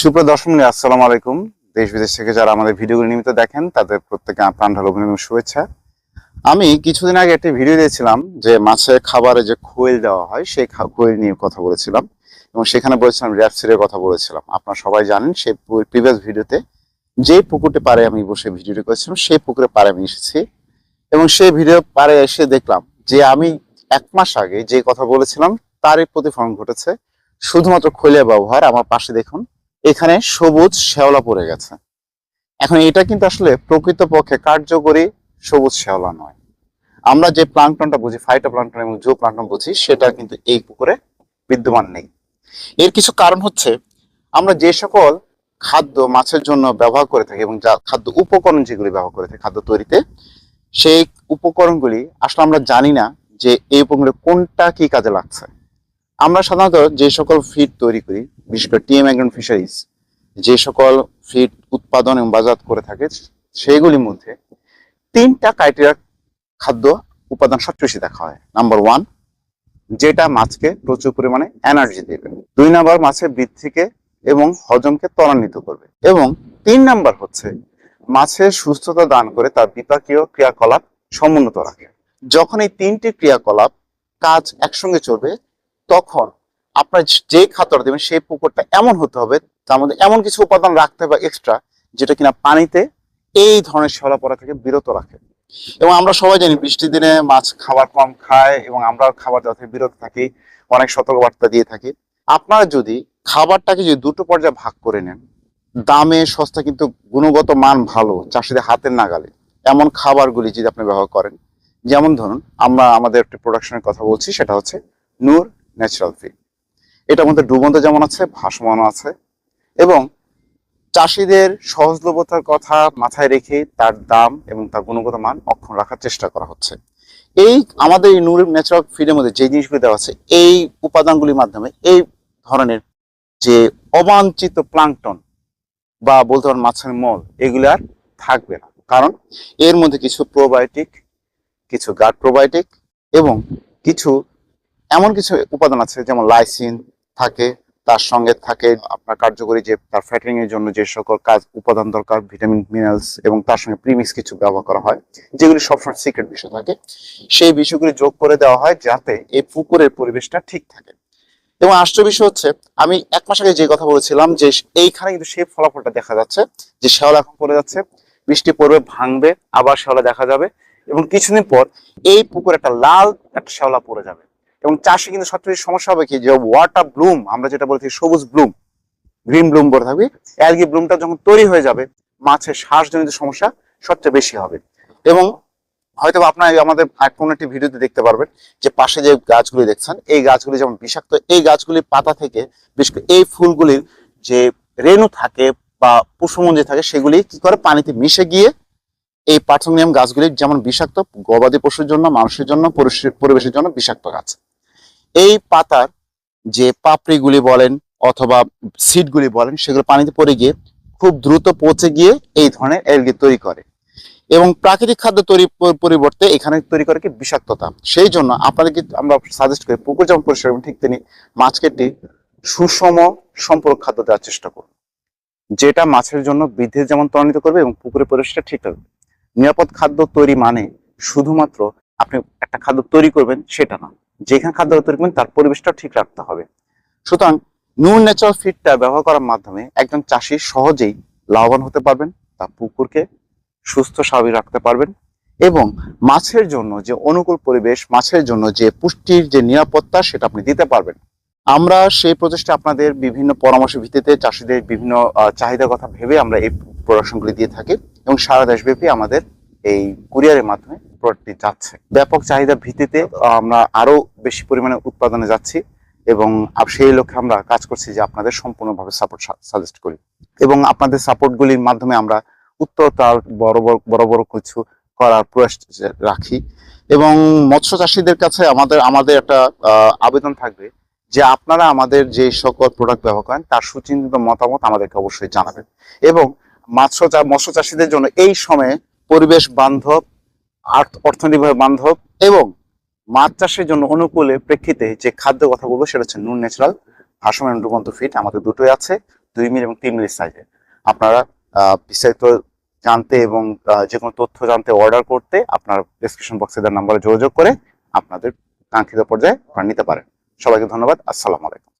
সুপ্রিয় দর্শক মণ্ডলী, আসসালামু আলাইকুম। দেশ বিদেশ থেকে যারা আমাদের ভিডিওগুলো নিয়মিত দেখেন তাদের প্রত্যেকে প্রাণ ঢালো অভিনন্দন শুভেচ্ছা। আমি কিছুদিন আগে একটা ভিডিও দিয়েছিলাম যে মাছের খাবারে যে খোয়েল দেওয়া হয় সেই খোয়েল নিয়ে কথা বলেছিলাম এবং সেখানে বলেছিলাম র্যাপসিডের কথা বলেছিলাম। আপনারা সবাই জানেন সেই প্রিভিয়াস ভিডিওতে যে পুকুরটি পারে আমি বসে ভিডিওটি করেছিলাম সেই পুকুরে পারে আমি এসেছি এবং সেই ভিডিও পারে এসে দেখলাম যে আমি এক মাস আগে যে কথা বলেছিলাম তারই প্রতিফলন ঘটেছে। শুধুমাত্র খৈলের ব্যবহার আমার পাশে দেখুন এখানে সবুজ শ্যাওলা পড়ে গেছে। এখন এটা কিন্তু আসলে প্রকৃতপক্ষে কার্যকরী সবুজ শ্যাওলা নয়। আমরা যে প্লাঙ্কটনটা বুঝি ফাইটো প্লাঙ্কটন এবং জো প্লাঙ্কটন বুঝি, সেটা কিন্তু এই পুকুরে বিদ্যমান নেই। এর কিছু কারণ হচ্ছে, আমরা যে সকল খাদ্য মাছের জন্য ব্যবহার করে থাকি এবং যা খাদ্য উপকরণ যেগুলি ব্যবহার করে থাকি খাদ্য তৈরিতে, সেই উপকরণগুলি আসলে আমরা জানি না যে এই উপকরণগুলো কোনটা কি কাজে লাগছে। আমরা সাধারণত যে সকল ফিড তৈরি করি বিশেষ করে টিএম অ্যাগ্রন ফিশারিজ যে সকল ফিড উৎপাদন এবং বাজার করে থাকে, সেইগুলির মধ্যে তিনটা ক্রাইটেরিয়া খাদ্য উপাদান সবচেয়ে বেশি দেখা হয়। নাম্বার ওয়ান যেটা মাছকে প্রচুর পরিমাণে এনার্জি দেবে। দুই নাম্বার, মাছের বৃদ্ধিকে এবং হজমকে ত্বরান্বিত করবে। এবং তিন নাম্বার হচ্ছে, মাছের সুস্থতা দান করে তার বিপাকীয় ক্রিয়াকলাপ সমুন্নত রাখে। যখন এই তিনটি ক্রিয়াকলাপ কাজ একসঙ্গে চলবে, তখন আপনার যে খাতর দেবেন, সেই পুকুরটা এমন হতে হবে, তার মধ্যে এমন কিছু উপাদান রাখতে হবে এক্সট্রা যেটা কিনা পানিতে এই ধরনের শ্যাওলা পড়া থেকে বিরত রাখে। এবং আমরা সবাই জানি বৃষ্টির দিনে মাছ খাবার কম খায় এবং আমরা খাবার দেওয়া থেকে বিরত থাকি, অনেক সতর্কবার্তা দিয়ে থাকি। আপনারা যদি খাবারটাকে যদি দুটো পর্যায়ে ভাগ করে নেন, দামে সস্তা কিন্তু গুণগত মান ভালো, চাষিদের হাতের নাগালে। এমন খাবারগুলি যদি আপনি ব্যবহার করেন, যেমন ধরুন, আমরা আমাদের একটি প্রোডাকশনের কথা বলছি, সেটা হচ্ছে নূর ন্যাচারাল ফিড। এটার মধ্যে ডুবন্ত যেমন আছে, ভাসমানও আছে। এবং চাষিদের সহজলভ্যতার কথা মাথায় রেখে তার দাম এবং তার গুণগত মান অক্ষুণ্ণ রাখার চেষ্টা করা হচ্ছে। এই আমাদের এই নূর ন্যাচারাল ফিডের মধ্যে যে জিনিসগুলি দেওয়া আছে, এই উপাদানগুলির মাধ্যমে এই ধরনের যে অবাঞ্ছিত প্লাঙ্কটন বা বলতে পারেন মাছের মল, এগুলি আর থাকবে না। কারণ এর মধ্যে কিছু প্রোবায়োটিক, কিছু গার্ড প্রোবায়োটিক এবং কিছু এমন কিছু উপাদান আছে, যেমন লাইসিন থাকে, তার সঙ্গে থাকে আপনার কার্যকরী যে তার ফ্যাটারিং এর জন্য যে সকল কাজ, উপাদান দরকার ভিটামিন মিনারেলস এবং তার সঙ্গে প্রিমিক্স কিছু ব্যবহার করা হয়, যেগুলি সবসময় সিক্রেট বিষয় থাকে। সেই বিষয়গুলি যোগ করে দেওয়া হয় যাতে এই পুকুরের পরিবেশটা ঠিক থাকে। এবং আশ্চর্য বিষয় হচ্ছে, আমি এক মাস আগে যে কথা বলেছিলাম যে এইখানে কিন্তু সেই ফলাফলটা দেখা যাচ্ছে, যে শ্যাওলা এখন পড়ে যাচ্ছে, বৃষ্টি পড়বে, ভাঙবে, আবার শ্যাওলা দেখা যাবে এবং কিছুদিন পর এই পুকুরে একটা লাল একটা শ্যাওলা পড়ে যাবে। এবং চাষে কিন্তু সবচেয়ে বেশি সমস্যা হবে কি? যে ওয়াটার ব্লুম আমরা যেটা বলছি সবুজ ব্লুম গ্রিন ব্লুম পরে থাকবে অ্যালগি ব্লুমটা যখন তৈরি হয়ে যাবে, মাছের শ্বাসজনিত সমস্যা সবচেয়ে বেশি হবে। এবং হয়তো আপনার আমাদের কোনো একটি ভিডিওতে দেখতে পারবেন যে পাশে যে গাছগুলি দেখছেন, এই গাছগুলি যেমন বিষাক্ত, এই গাছগুলির পাতা থেকে বিশেষ এই ফুলগুলির যে রেণু থাকে বা পুষ্পমঞ্জি থাকে, সেগুলি কি করে? পানিতে মিশে গিয়ে এই পার্থনিয়াম গাছগুলি যেমন বিষাক্ত গবাদি পশুর জন্য, মানুষের জন্য, পরিবেশের জন্য বিষাক্ত গাছ। এই পাতার যে পাপড়িগুলি বলেন অথবা সিডগুলি বলেন, সেগুলো পানিতে পড়ে গিয়ে খুব দ্রুত পচে গিয়ে এই ধরনের এলগি তৈরি করে। এবং প্রাকৃতিক খাদ্য তৈরি পরিবর্তে এখানে তৈরি করে কি বিষাক্ততা। সেই জন্য আপনাদেরকে আমরা সাজেস্ট করি পুকুর যেমন পরিষ্কার ঠিক তিনি মাছকে একটি সুষম সম্পর্ক খাদ্য দেওয়ার চেষ্টা করুন। যেটা মাছের জন্য বৃদ্ধি যেমন ত্বরান্বিত করবে এবং পুকুরের পরিবেশটা ঠিক থাকবে। নিরাপদ খাদ্য তৈরি মানে শুধুমাত্র আপনি একটা খাদ্য তৈরি করবেন, সেটা না। যেখানে খাদ্য তৈরি করবেন তার পরিবেশটা ঠিক রাখতে হবে। সুতরাং নুন ন্যাচারাল ফিডটা ব্যবহার করার মাধ্যমে একজন চাষি সহজেই লাভবান হতে পারবেন, তার পুকুরকে সুস্থ স্বাভাবিক রাখতে পারবেন এবং মাছের জন্য যে অনুকূল পরিবেশ, মাছের জন্য যে পুষ্টির যে নিরাপত্তা, সেটা আপনি দিতে পারবেন। আমরা সেই প্রচেষ্টা আপনাদের বিভিন্ন পরামর্শ ভিত্তিতে চাষিদের বিভিন্ন চাহিদার কথা ভেবে আমরা এই প্রোডাকশনগুলি দিয়ে থাকি এবং সারা দেশব্যাপী আমাদের এই কুরিয়ারের মাধ্যমে প্রোডাক্টটি যাচ্ছে। ব্যাপক চাহিদা ভিত্তিতে আমরা আরও বেশি পরিমাণে উৎপাদনে যাচ্ছি এবং সেই লক্ষ্যে আমরা কাজ করছি যে আপনাদের সম্পূর্ণভাবে সাপোর্ট সাজেস্ট করি। এবং আপনাদের সাপোর্টগুলির মাধ্যমে আমরা উত্তরতার বড় বড় বড় বড় কিছু করার প্রয়াস রাখি। এবং মৎস্য চাষীদের কাছে আমাদের আমাদের একটা আবেদন থাকবে যে আপনারা আমাদের যে সকল প্রোডাক্ট ব্যবহার করেন, তার সুচিন্তিত মতামত আমাদেরকে অবশ্যই জানাবেন। এবং মৎস্য মৎস্য চাষীদের জন্য এই সময়ে পরিবেশ বান্ধব অর্থনৈতিকভাবে বান্ধব এবং মাছ চাষের জন্য অনুকূলে প্রেক্ষিতে যে খাদ্য কথা বলব সেটা হচ্ছে নুন ন্যাচারাল ভাসমান ডুবন্ত ফিট আমাদের দুটোই আছে, দুই মিলি এবং তিন মিলি সাইজে আপনারা বিস্তারিত জানতে এবং যে কোনো তথ্য জানতে অর্ডার করতে আপনার ডিসক্রিপশন বক্সে নাম্বারে যোগাযোগ করে আপনাদের কাঙ্ক্ষিত পর্যায়ে নিতে পারেন। সবাইকে ধন্যবাদ, আসসালামু আলাইকুম।